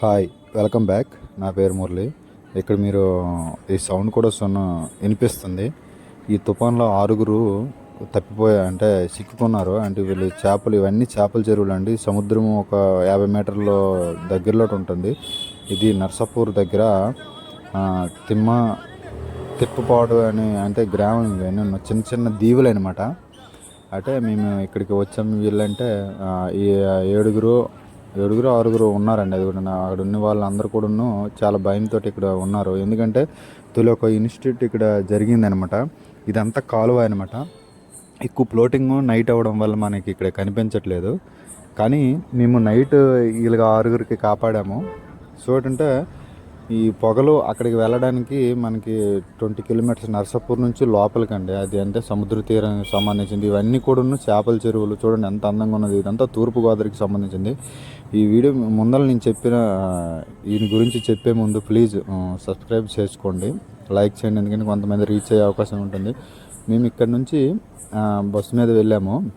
Hi welcome back. నా పేరు మురళి. ఇక్కడ మీరు ఈ సౌండ్ కూడా సున్న వినిపిస్తుంది. ఈ తుఫాన్లో ఆరుగురు తప్పిపోయా అంటే చిక్కుకున్నారు. అంటే వీళ్ళు చేపలు ఇవన్నీ చేపల చెరువులు అండి. సముద్రం ఒక యాభై మీటర్ల దగ్గరలో ఉంటుంది. ఇది నర్సాపూర్ దగ్గర తిమ్మ తిప్పపాడు అని అంటే గ్రామం ఇవన్నీ చిన్న చిన్న దీవులు అనమాట అంటే మేము ఇక్కడికి వచ్చాము వీళ్ళంటే ఈ ఏడుగురు ఏడుగురు ఆరుగురు ఉన్నారండి. అది కూడా అక్కడ ఉన్న వాళ్ళందరూ కూడా చాలా భయంతో ఇక్కడ ఉన్నారు. ఎందుకంటే తొలి ఒక ఇన్స్టిట్యూట్ ఇక్కడ జరిగిందనమాట. ఇదంతా కాలువ అనమాట. ఎక్కువ ఫ్లోటింగ్ నైట్ అవ్వడం వల్ల మనకి ఇక్కడ కనిపించట్లేదు. కానీ మేము నైట్ వీళ్ళకి ఆరుగురికి కాపాడాము. సో ఏంటంటే ఈ పొగలు అక్కడికి వెళ్ళడానికి మనకి ట్వంటీ కిలోమీటర్స్ నర్సాపూర్ నుంచి లోపలికండి. అది అంటే సముద్ర తీరానికి సంబంధించింది. ఇవన్నీ కూడా చేపల చెరువులు చూడండి ఎంత అందంగా ఉన్నది. ఇదంతా తూర్పుగోదావరికి సంబంధించింది. ఈ వీడియో ముందర నేను చెప్పిన ఆ, ఈయన గురించి చెప్పే ముందు ప్లీజ్ సబ్స్క్రైబ్ చేసుకోండి. లైక్ చేయండి ఎందుకంటే కొంతమంది రీచ్ అయ్యే అవకాశం ఉంటుంది. మేము ఇక్కడ నుంచి బస్సు మీద వెళ్ళాము.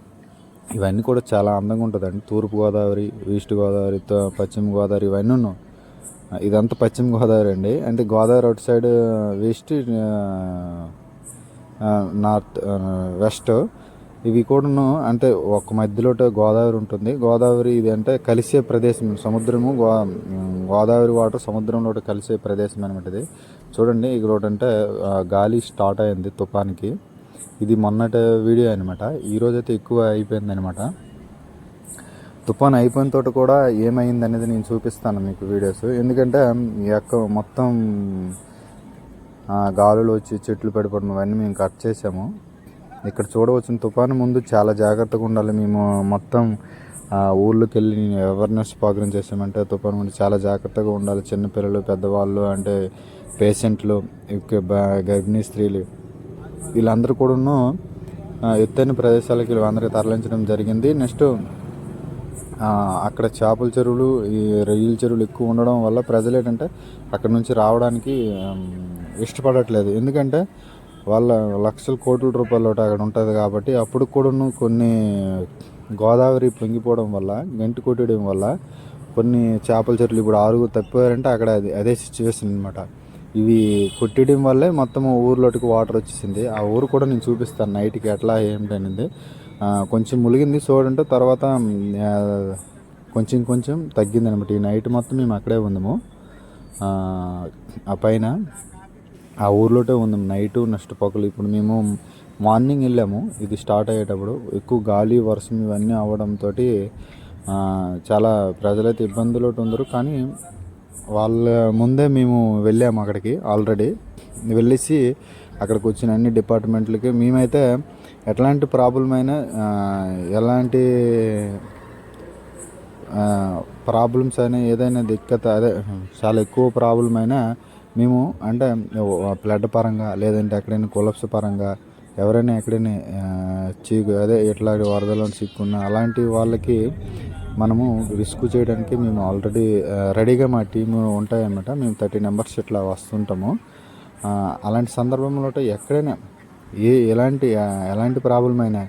ఇవన్నీ కూడా చాలా అందంగా ఉంటుందండి. తూర్పుగోదావరి ఈస్ట్ గోదావరి త- పశ్చిమ గోదావరి ఇవన్నీ ఉన్నాం. ఇదంతా పశ్చిమ గోదావరి అండి. అంటే Godavari outside west north west ఇవి కూడాను అంటే ఒక మధ్యలో గోదావరి ఉంటుంది. గోదావరి ఇది అంటే కలిసే ప్రదేశం. సముద్రము గో గోదావరి వాటర్ సముద్రంలో కలిసే ప్రదేశం అనమాట ఇది. చూడండి ఇక్కడ ఒకటి అంటే గాలి స్టార్ట్ అయింది తుఫాన్కి. ఇది మొన్నటి వీడియో అనమాట ఈరోజైతే ఎక్కువ అయిపోయింది అనమాట తుఫాన్ అయిపోయిన తోట కూడా ఏమైంది అనేది నేను చూపిస్తాను మీకు వీడియోస్. ఎందుకంటే ఈ యొక్క మొత్తం గాలులు వచ్చి చెట్లు పడిపోవడం అవన్నీ మేము కట్ చేసాము. ఇక్కడ చూడవచ్చిన తుఫాను ముందు చాలా జాగ్రత్తగా ఉండాలి. మేము మొత్తం ఊళ్ళోకి వెళ్ళి అవేర్నెస్ ప్రోగ్రామ్ చేసామంటే తుఫాను ముందు చాలా జాగ్రత్తగా ఉండాలి. చిన్నపిల్లలు పెద్దవాళ్ళు అంటే పేషెంట్లు బ- గర్భిణీ స్త్రీలు వీళ్ళందరూ కూడాను ఎత్తైన ప్రదేశాలకి వీళ్ళందరికీ తరలించడం జరిగింది. నెక్స్ట్ అక్కడ చేపల చెరువులు ఈ రొయ్యల చెరువులు ఎక్కువ ఉండడం వల్ల ప్రజలు ఏంటంటే అక్కడ నుంచి రావడానికి ఇష్టపడట్లేదు. ఎందుకంటే వాళ్ళ లక్షల కోట్ల రూపాయల ఒకటి అక్కడ ఉంటుంది కాబట్టి అప్పుడు కూడాను కొన్ని గోదావరి పొంగిపోవడం వల్ల గంటి కొట్టడం వల్ల కొన్ని చేపల చెట్లు ఇప్పుడు ఆరుగురు తప్పిపోయారంటే అక్కడ అది అదే సిచ్యువేషన్ అనమాట ఇవి కొట్టడం వల్లే మొత్తం ఊర్లోకి వాటర్ వచ్చేసింది. ఆ ఊరు కూడా నేను చూపిస్తాను నైట్కి ఎట్లా ఏమిటి అనేది. కొంచెం ములిగింది చూడంటే తర్వాత కొంచెం కొంచెం తగ్గింది అనమాట ఈ నైట్ మొత్తం మేము అక్కడే ఉందాము ఆ పైన ఆ ఊర్లోటే ఉంది. నైట్ నెక్స్ట్ పక్కలు ఇప్పుడు మేము మార్నింగ్ వెళ్ళాము. ఇది స్టార్ట్ అయ్యేటప్పుడు. ఎక్కువ గాలి వర్షం ఇవన్నీ అవ్వడంతో చాలా ప్రజలైతే ఇబ్బందులు ఉందరు కానీ వాళ్ళ ముందే మేము వెళ్ళాము అక్కడికి ఆల్రెడీ. వెళ్ళేసి అక్కడికి వచ్చిన అన్ని డిపార్ట్మెంట్లకి మేమైతే ఎట్లాంటి ప్రాబ్లం అయినా ఎలాంటి ప్రాబ్లమ్స్ అయినా ఏదైనా దిక్కత అదే చాలా ఎక్కువ ప్రాబ్లం అయినా మేము అంటే ఫ్లడ్ పరంగా లేదంటే ఎక్కడైనా కొలప్స్ పరంగా ఎవరైనా ఎక్కడైనా చీకు అదే ఇట్లా వరదలో చిక్కున్న అలాంటి వాళ్ళకి మనము రిస్క్ చేయడానికి మేము ఆల్రెడీ రెడీగా మా టీం ఉంటాయన్నమాట. మేము థర్టీ మెంబర్స్ ఇట్లా వస్తుంటాము. అలాంటి సందర్భంలో ఎక్కడైనా ఏ ఎలాంటి ఎలాంటి ప్రాబ్లం అయినా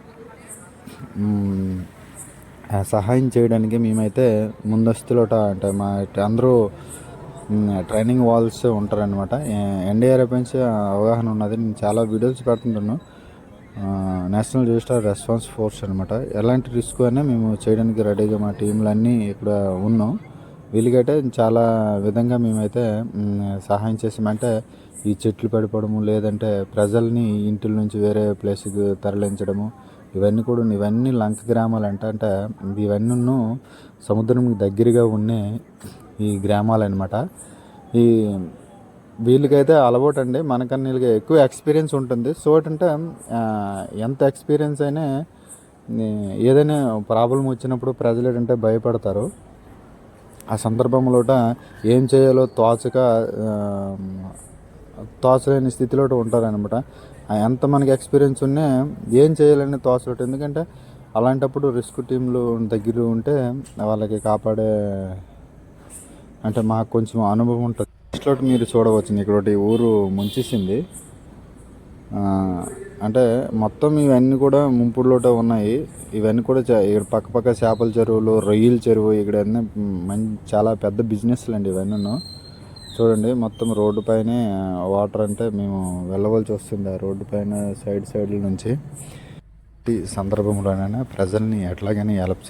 సహాయం చేయడానికి మేమైతే ముందస్తులోట అంటే మా అందరూ ట్రైనింగ్ వాల్స్ ఉంటారనమాట ఎన్డీఆర్ఎఫ్ నుంచి అవగాహన ఉన్నది. నేను చాలా వీడియోస్ పెడుతుంటాను. నేషనల్ రిజిస్టర్ రెస్పాన్స్ ఫోర్స్ అనమాట ఎలాంటి రిస్క్ అయినా మేము చేయడానికి రెడీగా మా టీంలన్నీ ఇక్కడ ఉన్నాం. వీళ్ళకైతే చాలా విధంగా మేమైతే సహాయం చేసామంటే ఈ చెట్లు పడిపోవడము లేదంటే ప్రజల్ని ఇంటిల నుంచి వేరే ప్లేస్కి తరలించడము ఇవన్నీ కూడా ఇవన్నీ లంక గ్రామాలు అంటే అంటే ఇవన్నీ సముద్రం దగ్గరగా ఉన్నాయి ఈ గ్రామాలు అనమాట ఈ వీళ్ళకైతే అలవాటు అండి మనకన్నా వీళ్ళకి ఎక్కువ ఎక్స్పీరియన్స్ ఉంటుంది. సో ఏంటంటే ఎంత ఎక్స్పీరియన్స్ అయినా ఏదైనా ప్రాబ్లం వచ్చినప్పుడు ప్రజలు ఏంటంటే భయపడతారు. ఆ సందర్భంలోట ఏం చేయాలో తోచక తోచలేని స్థితిలో ఉంటారనమాట. ఎంత మనకి ఎక్స్పీరియన్స్ ఉన్నా ఏం చేయాలని తోచలేదు ఎందుకంటే అలాంటప్పుడు రిస్క్ టీంలు దగ్గర ఉంటే వాళ్ళకి కాపాడే అంటే మాకు కొంచెం అనుభవం ఉంటుంది. నెక్స్ట్ ఒకటి మీరు చూడవచ్చు ఇక్కడ ఒకటి ఊరు ముంచేసింది. అంటే మొత్తం ఇవన్నీ కూడా ముంపుడులోటే ఉన్నాయి. ఇవన్నీ కూడా చా- ఇక్కడ పక్క పక్క చేపల చెరువులు రొయ్యల చెరువు ఇక్కడ అన్నీ మంచి చాలా పెద్ద బిజినెస్లు అండి ఇవన్నీ చూడండి మొత్తం రోడ్డు పైనే వాటర్ అంటే మేము వెళ్ళవలసి వస్తుంది ఆ రోడ్డు పైన సైడ్ సైడ్ల నుంచి. సందర్భంలోనైనా ప్రజల్ని ఎట్లాగైనా హెల్ప్